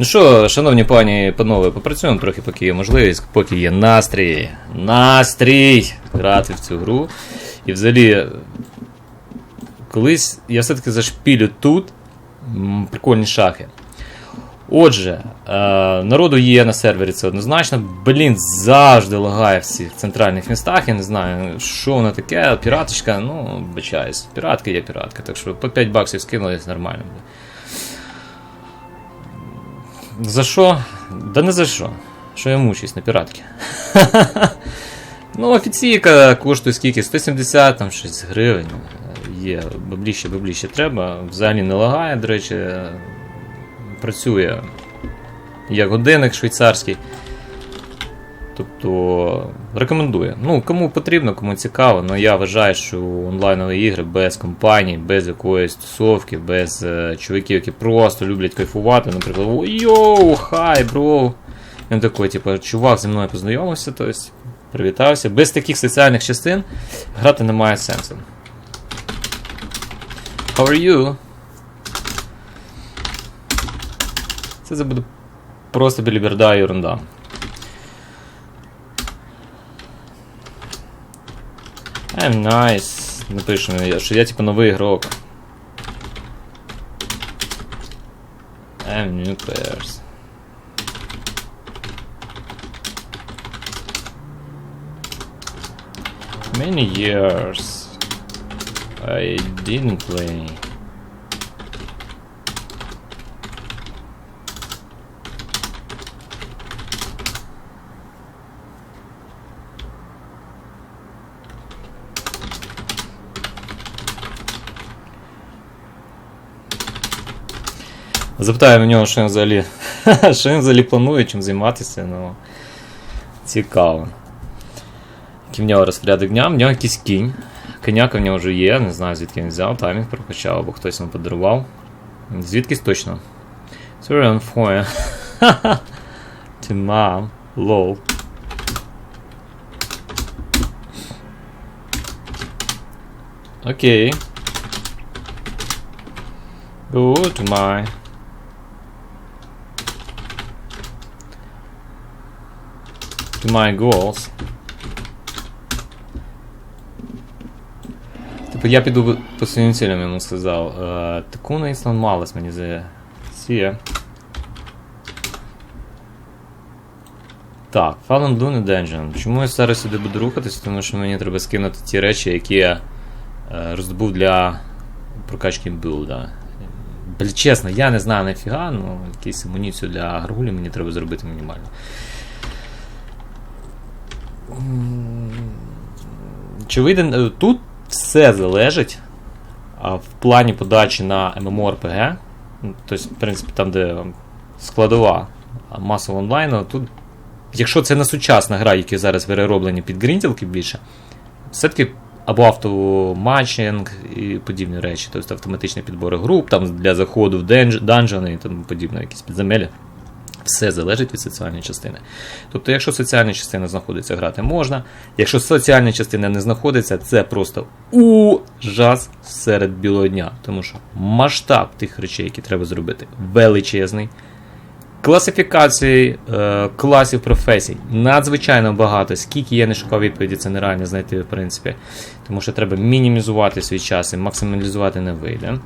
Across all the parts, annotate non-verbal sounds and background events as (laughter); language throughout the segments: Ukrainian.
Ну що, шановні пані і панове, попрацюємо трохи, поки є можливість, поки є настрій. Настрій! Грати в цю гру. І взагалі, колись я все-таки зашпілю тут прикольні шахи. Отже, е, народу є на сервері, це однозначно. Блін, завжди лагає в цих центральних містах. Я не знаю, що воно таке, піраточка, ну, бачаюсь. Піратка є піратка, так що по 5 баксів скинулись нормально. За що? Да не за що. Що я мучусь на піратки. (laughs) ну, офіційка коштує скільки? 170 там щось гривень. Є, бабліще, бабліще треба. Взагалі не лагає, до речі, працює як годинник швейцарський. Тобто рекомендую. Ну, кому потрібно, кому цікаво, але я вважаю, що онлайнові ігри без компаній, без якоїсь тусовки, без е, чоловіків, які просто люблять кайфувати, наприклад, «О, йоу, хай, бро. Він такий, типу, чувак зі мною познайомився, тобто, привітався. Без таких соціальних частин грати не має сенсу. How are you? Це буде просто біліберда і ерунда. I'm nice. Напишу, що я типу новий ігрок. I'm new players. Many years I didn't play. Запитаю в нього, що він взагалі, (laughs) що він взагалі планує, чим займатися, ну. Цікаво. Який в нього розпорядок дня, в нього якийсь кінь. Коняка в нього вже є, не знаю звідки він взяв, таймінг прокачав, або хтось йому подарував. Звідкись точно. To mom. Lol. Окей. Go to my to my goals. Типу я піду по своїм цілям, йому сказав. Е, таку на Instant Malice мені здається. Так, Fallen Dune Dungeon. Чому я зараз сюди буду рухатися? Тому що мені треба скинути ті речі, які я е, роздобув для прокачки білда. Блін, чесно, я не знаю нафіга, ну якусь амуніцію для гаргулі мені треба зробити мінімально. Чи е, тут все залежить в плані подачі на MMORPG, ну, тобто, в принципі, там, де складова масового онлайну, тут, якщо це не сучасна гра, які зараз перероблені під грінділки більше, все-таки або автоматчинг і подібні речі, тобто автоматичні підбори груп там для заходу в денж- і тому подібне, якісь підземелля. Все залежить від соціальної частини. Тобто, якщо соціальна частина знаходиться, грати можна. Якщо соціальна частина не знаходиться, це просто ужас серед білого дня. Тому що масштаб тих речей, які треба зробити, величезний. Класифікації е, класів професій надзвичайно багато. Скільки я не шукав відповіді, це нереально знайти, в принципі. Тому що треба мінімізувати свій час і максималізувати не вийде.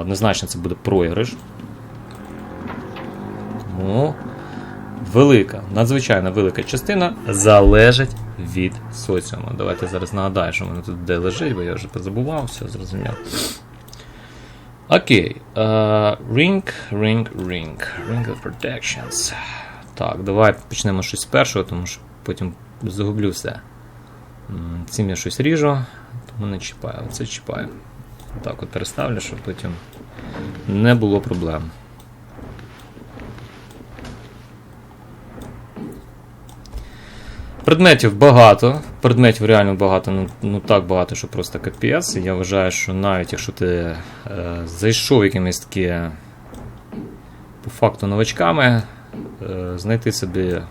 Однозначно, це буде програш. Тому велика, надзвичайно велика частина залежить від соціуму. Давайте зараз нагадаю, що в мене тут де лежить, бо я вже позабував, все зрозумів. Окей. Uh, ring, ring, ring. Ring of Protections. Так, давай почнемо щось з першого, тому що потім загублю все. Цим я щось ріжу, тому не чіпаю. Оце чіпаю. Так от переставлю, щоб потім не було проблем. Предметів багато. Предметів реально багато, ну, ну так багато, що просто капець. Я вважаю, що навіть якщо ти е, зайшов якимись такі по факту новачками, е, знайти собі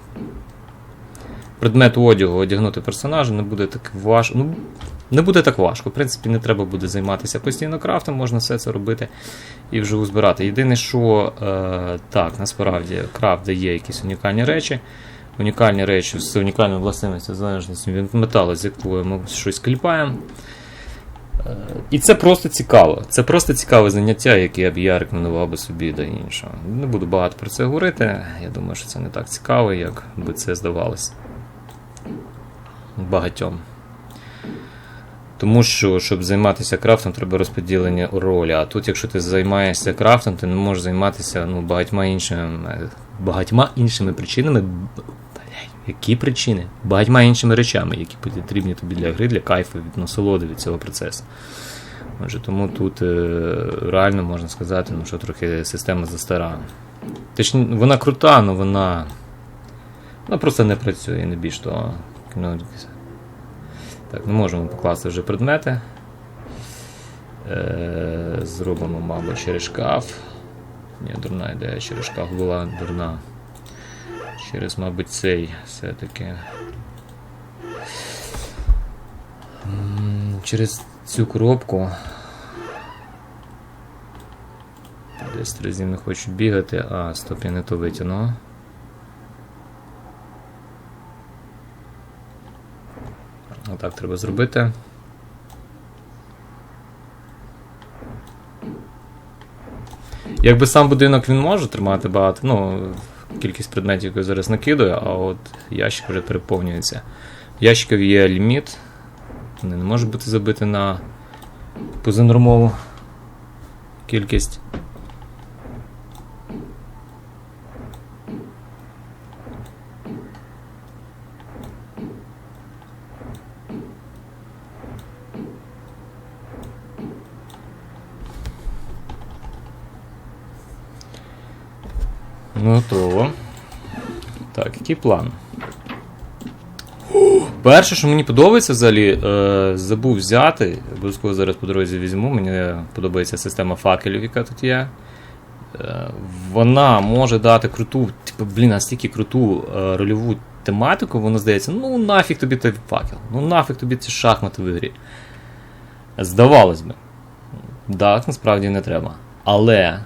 предмет одягу, одягнути персонажа не буде так важко. Ну, Не буде так важко. В принципі, не треба буде займатися постійно крафтом, можна все це робити і вживу збирати. Єдине, що е, так, насправді крафт дає якісь унікальні речі. Унікальні речі з унікальною властивістю залежності від металу, з якою ми щось кліпаємо. Е, І це просто цікаво. Це просто цікаве заняття, яке б я рекомендував би собі до іншого. Не буду багато про це говорити. Я думаю, що це не так цікаво, як би це здавалося багатьом. Тому що, щоб займатися крафтом, треба розподілення ролі. А тут, якщо ти займаєшся крафтом, ти не можеш займатися ну, багатьма іншими багатьма іншими причинами. Які причини? Багатьма іншими речами, які потрібні тобі для гри, для кайфу, від насолоди від цього процесу. Отже, тому тут е, реально можна сказати, ну, що трохи система застара. Точні, вона крута, але вона. Вона просто не працює, не більш того. Так, не можемо покласти вже предмети. Е, Зробимо, мабуть, через шкаф. Ні, дурна ідея, через шкаф була дурна. Через, мабуть, цей все-таки. Через цю коробку. Десь три не хочу бігати. А, стоп, я не то витягнув. Отак треба зробити. Якби сам будинок він може тримати багато, ну, кількість предметів, яку я зараз накидаю, а от ящик вже переповнюється. Ящиків є ліміт. Вони не можуть бути забиті на позанормову кількість. Ну, готово. Так, який план? Перше, що мені подобається взагалі, е, забув взяти, обов'язково зараз по дорозі візьму. Мені подобається система факелів, яка тут є. Е, вона може дати круту, типу, блін, настільки круту е, рольову тематику, воно здається, ну нафіг тобі той факел, ну нафіг тобі ці шахмати в ігрі. Здавалось би. Так, насправді не треба. Але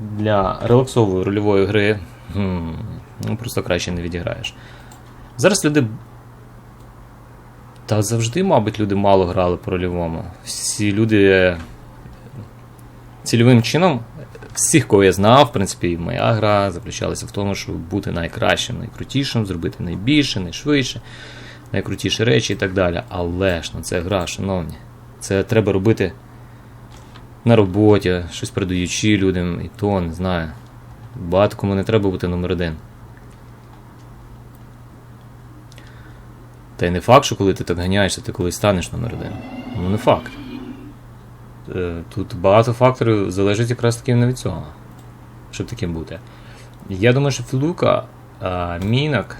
для релаксової рольової гри хм, ну, просто краще не відіграєш. Зараз люди. Та завжди, мабуть, люди мало грали по рольовому. Всі люди е, цільовим чином, всіх, кого я знав, в принципі, моя гра заключалася в тому, щоб бути найкращим, найкрутішим, зробити найбільше, найшвидше, найкрутіші речі і так далі. Але ж ну, це гра, шановні. Це треба робити на роботі, щось продаючи людям, і то не знаю. Багато кому не треба бути номер один. Та й не факт, що коли ти так ганяєшся, ти колись станеш номер один. Ну не факт. Е, Тут багато факторів залежить якраз таки не від цього, щоб таким бути. Я думаю, що Філука, мінок.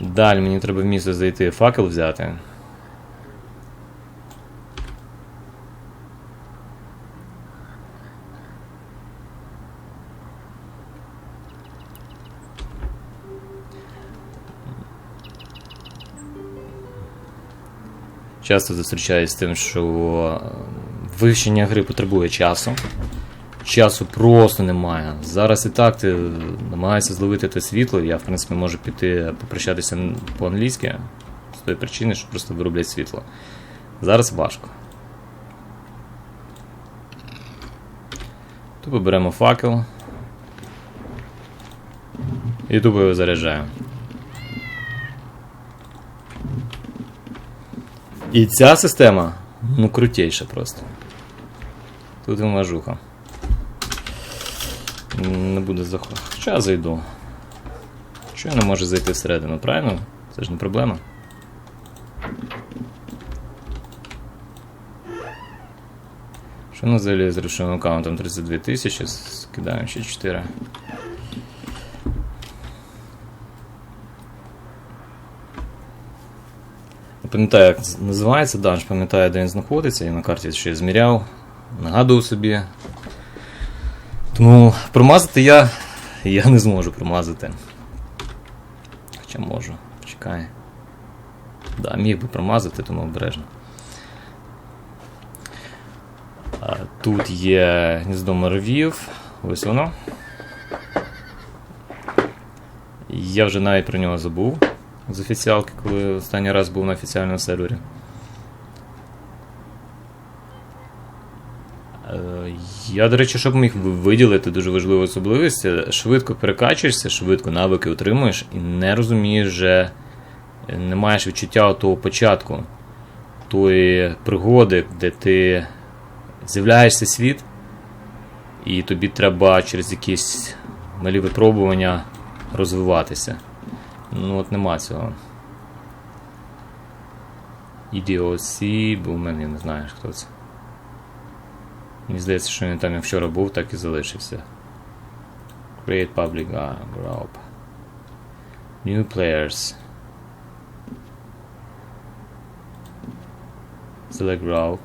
Далі мені треба в місто зайти факел взяти. Часто зустрічаюсь з тим, що е, вивчення гри потребує часу. Часу просто немає. Зараз і так ти намагаєшся зловити те світло. Я, в принципі, можу піти попрощатися по-англійськи з тої причини, що просто вироблять світло. Зараз важко. Тупо беремо факел. І тупо його заряджаємо. І ця система, ну, крутейша просто. Тут вимажуха. Не буду заходити. Хоча я зайду. Чого я не можу зайти всередину, правильно? Це ж не проблема. Що на взагалі з рушовим аккаунтом 32 тисячі, скидаємо ще 4. Не пам'ятаю, як називається данж, пам'ятаю, де він знаходиться, і на карті ще зміряв, нагадував собі. Тому промазати я я не зможу промазати. Хоча можу. Почекай. Да, міг би промазати, тому обережно. Тут є гніздо муравів. Ось воно. Я вже навіть про нього забув з офіціалки, коли останній раз був на офіціальному сервері. Е, Я, до речі, щоб міг виділити дуже важливу особливість, швидко перекачуєшся, швидко навики отримуєш і не розумієш вже, не маєш відчуття того початку, тої пригоди, де ти з'являєшся світ, і тобі треба через якісь малі випробування розвиватися. Ну от нема цього. EDOC, бо в мене я не знаю, хто це. Мені здається, що він там як вчора був, так і залишився. Create public uh, group. New players. Select group.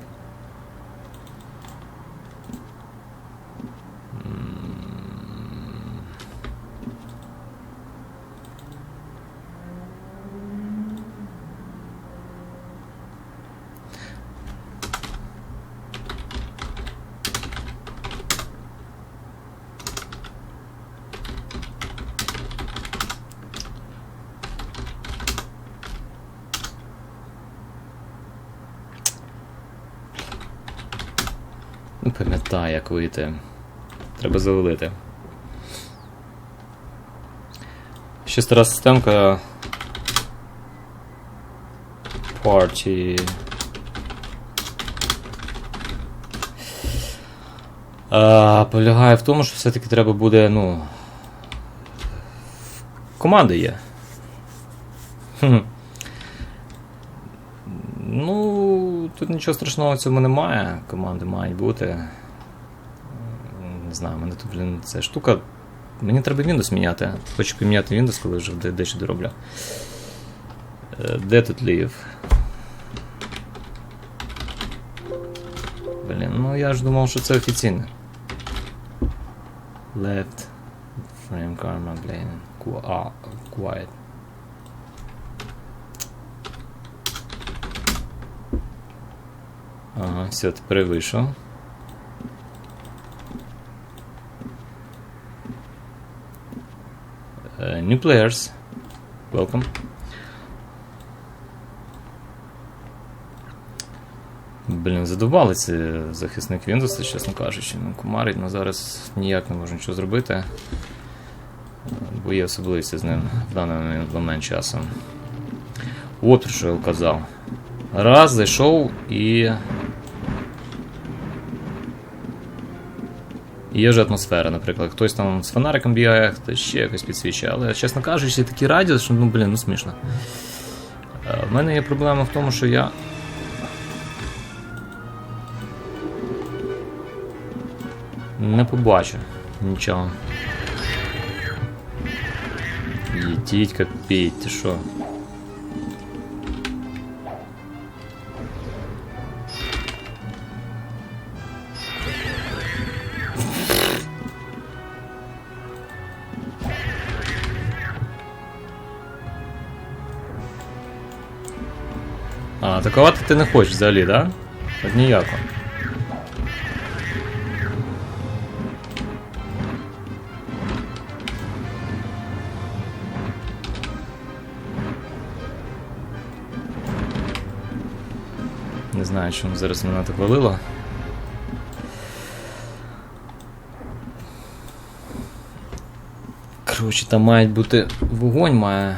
Пам'ятаю, як вийти. Треба завалити. Ще стара системка. Party. А, полягає в тому, що все-таки треба буде, ну. Команда є. Ну, тут нічого страшного в цьому немає. Команди мають бути. Знаю, мене тут, блін, ця штука. Мені треба Windows міняти. Хочу поміняти Windows, коли вже дещо дороблю. Е, Де тут Leave? Блін, ну я ж думав, що це офіційне. Left. Frame karma, блін. Quiet. Ага, все, тепер вийшов. Е, New players. Welcome. Блін, задували ці захисник Windows, чесно кажучи. Ну, кумарить, ну зараз ніяк не можу нічого зробити. Е, Бо є особливості з ним в даний момент часу. От про що я казав. Раз, зайшов і. Є ж атмосфера, наприклад, хтось там з фонариком бігає, хтось ще якось підсвічує. Але, чесно кажучи, такі радіо, що ну блін, ну смішно. Е, В мене є проблема в тому, що я. Не побачу нічого. Їдіть, капіть, ти що? А, атакувати ти не хочеш взагалі, да? От ніяко. Не знаю, чому зараз мене так валило. Коротше, там має бути вогонь, має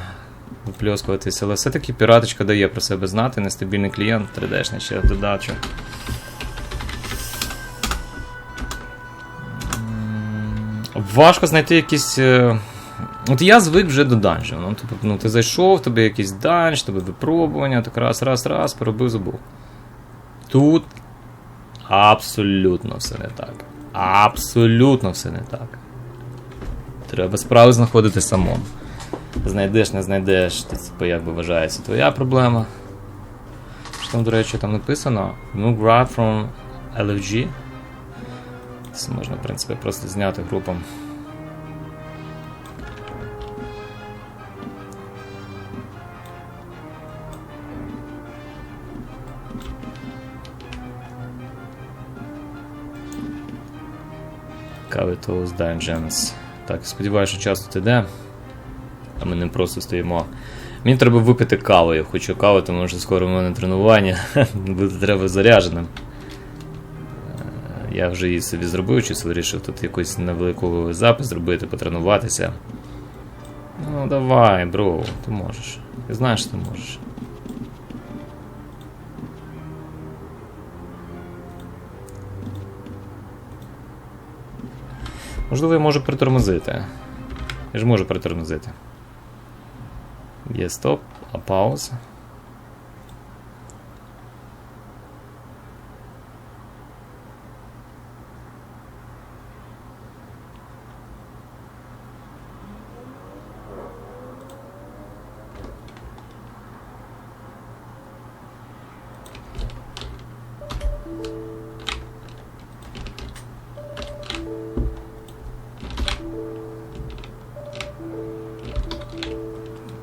випльоскуватися, але все-таки піраточка дає про себе знати, нестабільний клієнт, 3D-шний ще додачу. Важко знайти якісь. е, От я звик вже до данжів. Ну, типу, ну, ти зайшов, тобі якийсь данж, тобі випробування, так раз, раз, раз, поробив, забув. Тут абсолютно все не так. Абсолютно все не так. Треба справи знаходити самому знайдеш, не знайдеш, це типу, як вважається твоя проблема. Що там, до речі, там написано No grab from LFG. Це можна, в принципі, просто зняти групам. Cavitos Dungeons. Так, сподіваюся, що час тут йде. А ми не просто стоїмо. Мені треба випити каву, я хочу каву, тому що скоро в мене тренування. (laughs) Буде треба зарядженим. Е, Я вже її собі зробив, щось вирішив тут якийсь невеликий запис зробити, потренуватися. Ну, давай, бро, ти можеш. Ти знаєш, ти можеш. Можливо, я можу притормозити. Я ж можу притормозити. Є стоп, а пауза.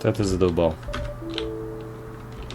Та ти задовбав.